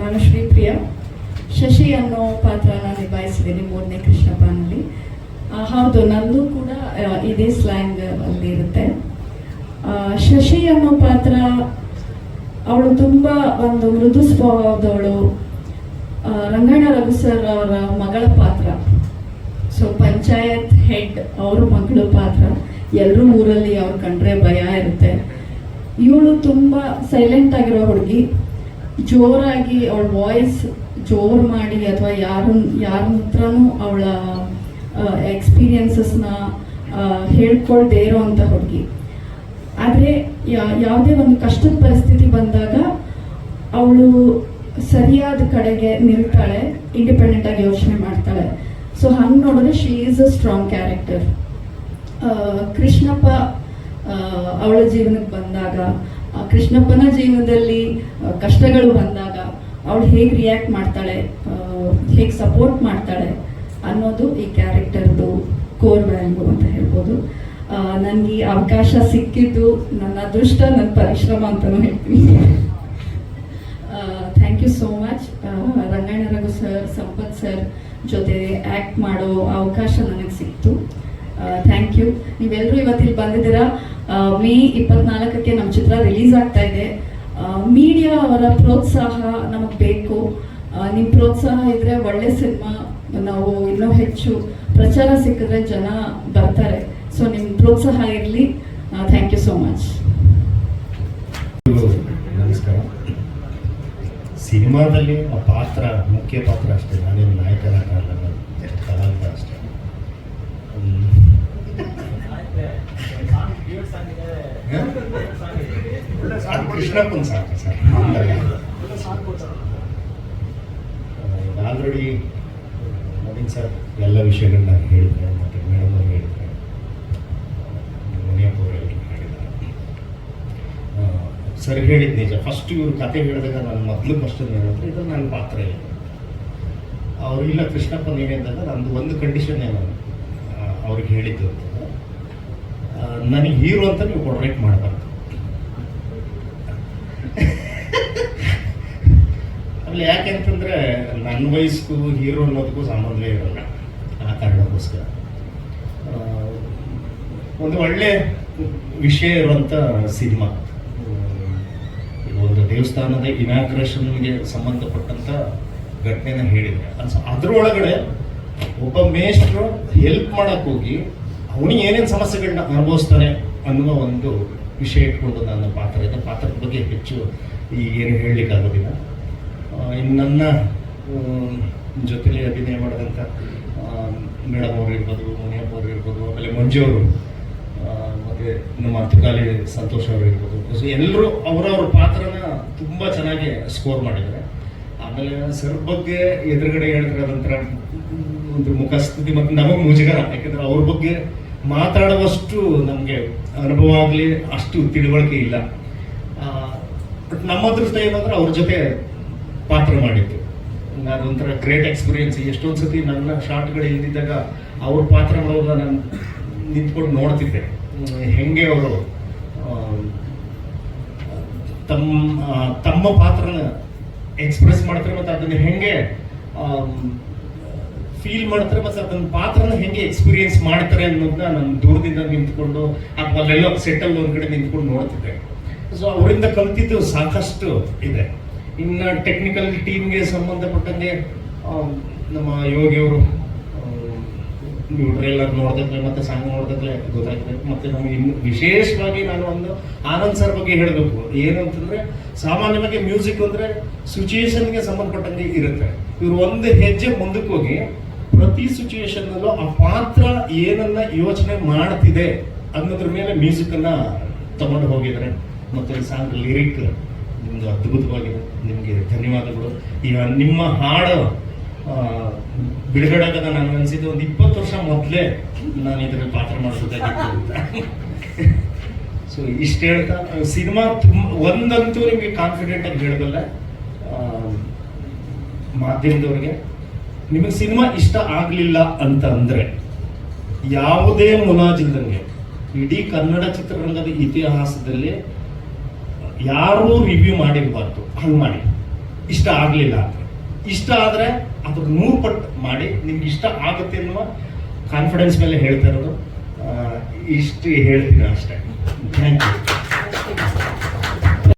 ನಾನು ಶ್ರೀಪ್ರಿಯ. ಶಶಿ ಅನ್ನೋ ಪಾತ್ರನ ನಿಭಾಯಿಸಿದ್ದೀನಿ ಮೂರನೇ ಕೃಷ್ಣಪ್ಪನಲ್ಲಿ. ಹೌದು ನಂದು ಕೂಡ ಇದೇ ಸ್ಲ್ಯಾಂಗ್ ಅಲ್ಲಿ ಇರುತ್ತೆ. ಶಶಿ ಅನ್ನೋ ಪಾತ್ರ ಅವಳು ತುಂಬ ಒಂದು ಮೃದು ಸ್ವಭಾವದವಳು. ರಂಗಣ್ಣ ರಘು ಸರ್ ಅವರ ಮಗಳ ಪಾತ್ರ. ಸೊ ಪಂಚಾಯತ್ ಹೆಡ್ ಅವ್ರ ಮಗಳ ಪಾತ್ರ. ಎಲ್ಲರೂ ಊರಲ್ಲಿ ಅವ್ರು ಕಂಡ್ರೆ ಭಯ ಇರುತ್ತೆ. ಇವಳು ತುಂಬ ಸೈಲೆಂಟ್ ಆಗಿರೋ ಹುಡುಗಿ. ಜೋರಾಗಿ ಅವಳ ವಾಯ್ಸ್ ಜೋರು ಮಾಡಿ ಅಥವಾ ಯಾರು, ಯಾರ ಹತ್ರನೂ ಅವಳ ಎಕ್ಸ್ಪೀರಿಯನ್ಸಸ್ನ ಹೇಳ್ಕೊಳ್ದೇ ಅಂತ ಹುಡುಗಿ. ಆದರೆ ಯಾವುದೇ ಒಂದು ಕಷ್ಟದ ಪರಿಸ್ಥಿತಿ ಬಂದಾಗ ಅವಳು ಸರಿಯಾದ ಕಡೆಗೆ ನಿಲ್ತಾಳೆ ಇಂಡಿಪೆಂಡೆಂಟ್ ಆಗಿ ಯೋಚನೆ ಮಾಡ್ತಾಳೆ. ಸೊ ಹಂಗೆ ನೋಡಿದ್ರೆ she is a strong character Krishnappa ಅವಳ ಜೀವನಕ್ಕೆ ಬಂದಾಗ ಕೃಷ್ಣಪ್ಪನ ಜೀವನದಲ್ಲಿ ಕಷ್ಟಗಳು ಬಂದಾಗ ಅವಳು ಹೇಗೆ ರಿಯಾಕ್ಟ್ ಮಾಡ್ತಾಳೆ ಹೇಗೆ ಸಪೋರ್ಟ್ ಮಾಡ್ತಾಳೆ ಅನ್ನೋದು ಈ ಕ್ಯಾರೆಕ್ಟರ್ದು ಕೋರ್ ವ್ಯಾಲ್ಯೂ ಅಂತ ಹೇಳ್ಬೋದು. ನನಗೆ ಅವಕಾಶ ಸಿಕ್ಕಿದ್ದು ನನ್ನ ಅದೃಷ್ಟ ನನ್ನ ಪರಿಶ್ರಮ ಅಂತಲೂ ಹೇಳ್ತೀನಿ. Thank you so much Ranganna Raghu sir Sampath sir ಜೊತೆ ಆ್ಯಕ್ಟ್ ಮಾಡೋ ಅವಕಾಶ ನನಗೆ ಸಿಕ್ತು. ಥ್ಯಾಂಕ್ ಯು ನೀವೆಲ್ಲರೂ ಇವತ್ತಿಲ್ಲಿ ಬಂದಿದ್ದೀರಾ? ಮೇ ಇಪ್ಪತ್ನಾಲ್ಕಕ್ಕೆ ನಮ್ಮ ಚಿತ್ರ ರಿಲೀಸ್ ಆಗ್ತಾ ಇದೆ. ಮೀಡಿಯಾ ಅವರ ಪ್ರೋತ್ಸಾಹ ನಮಗೆ ಬೇಕು. ನಿಮ್ಮ ಪ್ರೋತ್ಸಾಹ ಇದ್ರೆ ಒಳ್ಳೆ ಸಿನಿಮಾ ನಾವು ಇನ್ನೂ ಹೆಚ್ಚು ಪ್ರಚಾರ ಸಿಕ್ಕಿದ್ರೆ ಜನ ಬರ್ತಾರೆ. ಸೊ ನಿಮ್ಮ ಪ್ರೋತ್ಸಾಹ ಇರಲಿ. ಥ್ಯಾಂಕ್ ಯು ಸೋ ಮಚ್ ನಮಸ್ಕಾರ. ಸಿನಿಮಾದಲ್ಲಿ ಆ ಪಾತ್ರ, ಮುಖ್ಯ ಪಾತ್ರ ಅಷ್ಟೇ. ನಾನೇನು ಅಲ್ಲ ಜಸ್ಟ್ ಕಲಾವಿದ ಅಷ್ಟೇ. ಕೃಷ್ಣಪ್ಪನ ಸಾಕು ಸರ್ ಆಲ್ರೆಡಿ ನವೀನ್ ಸರ್, ಎಲ್ಲ ವಿಷಯಗಳನ್ನ ಹೇಳಿದ್ದಾರೆ ಮತ್ತು ಮೇಡಮ್ ಅವರು ಹೇಳಿದ್ದಾರೆ ಮುನಿಯಪ್ಪ ಅವರು ಎಲ್ಲ ಹೇಳಿದ್ದಾರೆ ಸರ್ ಹೇಳಿದ ನಿಜ. ಫಸ್ಟ್ ಇವರು ಕತೆ ಹೇಳಿದಾಗ ನಾನು ಮೊದಲು ಫಸ್ಟ್ ಹೇಳಿದ್ರೆ ಇದು ನನ್ನ ಪಾತ್ರ ಇಲ್ಲ. ಅವ್ರು, ಇಲ್ಲ ಕೃಷ್ಣಪ್ಪ ನೀವೇಂದಾಗ ನಂದು ಒಂದು ಕಂಡೀಷನ್ ಏನು? ಅವ್ರಿಗೆ ಹೇಳಿದ್ದು ಅಂತಂದ್ರೆ ನನಗೆ ಹೀರೋ ಅಂತ ನೀವು ಕೊಡ್ರೇಟ್ ಮಾಡಬಾರ್ದು. ಆಮೇಲೆ ಯಾಕೆಂತಂದರೆ ನನ್ನ ವಯಸ್ಸಿಗೂ ಹೀರೋ ಅನ್ನೋದಕ್ಕೂ ಸಂಬಂಧವೇ ಇರಲ್ಲ ಆ ಕಾರಣಕ್ಕೋಸ್ಕರ. ಒಂದು ಒಳ್ಳೆ ವಿಷಯ ಇರುವಂಥ ಸಿನಿಮಾ. ಒಂದು ದೇವಸ್ಥಾನದ ಇನಾಗ್ರೇಷನ್ಗೆ ಸಂಬಂಧಪಟ್ಟಂತ ಘಟನೆನ ಹೇಳಿದ್ರೆ. ಅನ್ಸ- ಅದ್ರೊಳಗಡೆ ಒಬ್ಬ ಮೇಷ್ಟ್ರು ಹೆಲ್ಪ್ ಮಾಡಕ್ ಹೋಗಿ ಅವನಿಗೆ ಏನೇನು ಸಮಸ್ಯೆಗಳನ್ನ ಅನುಭವಿಸ್ತಾನೆ ಅನ್ನುವ ಒಂದು ವಿಷಯ ಇಟ್ಕೊಂಡು ನನ್ನ ಪಾತ್ರ. ಇದೆ ಪಾತ್ರದ ಬಗ್ಗೆ ಹೆಚ್ಚು ಈಗ ಏನು ಹೇಳಲಿಕ್ಕೆ ಆಗೋದಿಲ್ಲ ಆ, ಇನ್ನು ನನ್ನ ಜೊತೆಲಿ ಅಭಿನಯ ಮಾಡಿದಂಥ ಮೇಡಮ್ ಅವರು ಇರ್ಬೋದು ಮುನಿಯಪ್ಪ ಅವರು ಇರ್ಬೋದು ಆಮೇಲೆ ಮಂಜು ಅವರು ಆ, ಮತ್ತೆ ನಮ್ಮ ಅರ್ಥಕಾಲಿ ಸಂತೋಷ್ ಅವರು ಇರ್ಬೋದು. ಸೊ ಎಲ್ಲರೂ ಅವರವ್ರ ಪಾತ್ರನ ತುಂಬ ಚೆನ್ನಾಗಿ ಸ್ಕೋರ್ ಮಾಡಿದ್ದಾರೆ. ಆಮೇಲೆ ಸರ್ ಬಗ್ಗೆ ಎದುರುಗಡೆ ಹೇಳಿದ್ರೆ ಅದೊಂಥರ ಒಂದು ಮುಖಸ್ತುತಿ ಮತ್ತು ನಮಗೆ ಮುಜುಗರ. ಯಾಕೆಂದರೆ ಅವ್ರ ಬಗ್ಗೆ ಮಾತಾಡುವಷ್ಟು ನಮಗೆ ಅನುಭವ ಆಗಲಿ ಅಷ್ಟು ತಿಳುವಳಿಕೆ ಇಲ್ಲ. ಬಟ್ ನಮ್ಮ ಅದೃಷ್ಟ ಏನಂದ್ರೆ ಅವ್ರ ಜೊತೆ ಪಾತ್ರ ಮಾಡಿದ್ದು. ಅದೊಂಥರ ಗ್ರೇಟ್ ಎಕ್ಸ್ಪೀರಿಯನ್ಸ್ ಎಷ್ಟೊಂದು ಸತಿ ನನ್ನ ಶಾರ್ಟ್ಗಳು ಇಲ್ದಿದ್ದಾಗ ಅವ್ರ ಪಾತ್ರ ಮಾಡೋದು ನಾನು ನಿಂತ್ಕೊಂಡು ನೋಡ್ತಿದ್ದೆ. ಹೆಂಗೆ ಅವರು ತಮ್ಮ ತಮ್ಮ ಪಾತ್ರನ ಎಕ್ಸ್ಪ್ರೆಸ್ ಮಾಡ್ತಾರೆ ಮತ್ತು ಅದನ್ನು ಹೆಂಗೆ ಫೀಲ್ ಮಾಡ್ತಾರೆ ಮತ್ತು ಅದನ್ನ ಪಾತ್ರನ ಹೆಂಗೆ ಎಕ್ಸ್ಪೀರಿಯನ್ಸ್ ಮಾಡ್ತಾರೆ ಅನ್ನೋದನ್ನ ನಾನು ದೂರದಿಂದ ನಿಂತ್ಕೊಂಡು, ಅಥವಾ ಅಲ್ಲೆಲ್ಲೋ ಸೆಟಲ್ ಒಂದು ಕಡೆ ನಿಂತ್ಕೊಂಡು ನೋಡ್ತಿದ್ದೆ. ಸೊ ಅವರಿಂದ ಕಲ್ತಿದ್ದು ಸಾಕಷ್ಟು ಇದೆ. ಇನ್ನು ಟೆಕ್ನಿಕಲ್ ಟೀಮ್ಗೆ ಸಂಬಂಧಪಟ್ಟಂತೆ ನಮ್ಮ ಯೋಗಿಯವರು ನೀವು ಟ್ರೇಲರ್ ನೋಡಿದ್ರೆ ಮತ್ತೆ ಸಾಂಗ್ ನೋಡಿದ್ರೆ ಗೊತ್ತಾಗ್ತದೆ. ಮತ್ತೆ ನಮಗೆ ಇನ್ನು ವಿಶೇಷವಾಗಿ ನಾನು ಒಂದು ಆನಂದ್ ಸರ್ ಬಗ್ಗೆ ಹೇಳಬೇಕು. ಏನು ಅಂತಂದ್ರೆ ಸಾಮಾನ್ಯವಾಗಿ ಮ್ಯೂಸಿಕ್ ಅಂದ್ರೆ ಸಿಚುಯೇಷನ್ಗೆ ಸಂಬಂಧಪಟ್ಟಂತೆ ಇರುತ್ತೆ. ಇವರು ಒಂದು ಹೆಜ್ಜೆ ಮುಂದಕ್ಕೆ ಹೋಗಿ ಪ್ರತಿ ಸಿಚುಯೇಷನ್ ಅಲ್ಲೂ ಆ ಪಾತ್ರ ಏನನ್ನ ಯೋಚನೆ ಮಾಡ್ತಿದೆ ಅನ್ನೋದ್ರ ಮೇಲೆ ಮ್ಯೂಸಿಕ್ ಅನ್ನ ತಗೊಂಡು ಹೋಗಿದ್ದಾರೆ. ಮತ್ತೆ ಸಾಂಗ್ ಲಿರಿಕ್ ನಿಮ್ದು ಅದ್ಭುತವಾಗಿದೆ ನಿಮಗೆ ಧನ್ಯವಾದಗಳು. ಈಗ ನಿಮ್ಮ ಹಾಡು ಬಿಡುಗಡೆ ನನಗೆ ನಾನು ಅನ್ಸಿದ್ದು ಒಂದು ಇಪ್ಪತ್ತು ವರ್ಷ ಮೊದಲೇ ನಾನು ಇದರಲ್ಲಿ ಪಾತ್ರ ಮಾಡಬೇಕಾಗಿತ್ತು ಅಂತ. ಸೊ ಇಷ್ಟು ಹೇಳ್ತಾ, ಸಿನಿಮಾ ತುಂಬ, ಒಂದಂತೂ ನಿಮಗೆ ಕಾನ್ಫಿಡೆಂಟ್ ಆಗಿ ಹೇಳಬಲ್ಲ. ಮಾಧ್ಯಮದವ್ರಿಗೆ, ನಿಮಗೆ ಸಿನಿಮಾ ಇಷ್ಟ ಆಗಲಿಲ್ಲ ಅಂತ ಅಂದರೆ ಯಾವುದೇ ಮುಲಾಜಿಲ್ದಂಗೆ ಇಡೀ ಕನ್ನಡ ಚಿತ್ರರಂಗದ ಇತಿಹಾಸದಲ್ಲಿ ಯಾರೂ ರಿವ್ಯೂ ಮಾಡಿರಬಾರ್ದು. ಹಂಗೆ ಮಾಡಿ. ಇಷ್ಟ ಆಗಲಿಲ್ಲ. ಇಷ್ಟ ಆದರೆ ಅದಕ್ಕೆ ನೂರು ಪಟ್ಟು ಮಾಡಿ. ನಿಮ್ಗೆ ಇಷ್ಟ ಆಗುತ್ತೆ ಅನ್ನುವ ಕಾನ್ಫಿಡೆನ್ಸ್ ಮೇಲೆ ಹೇಳ್ತಾ ಇರೋದು. ಇಷ್ಟು ಹೇಳ್ತೀನಿ ಅಷ್ಟೇ. Thank you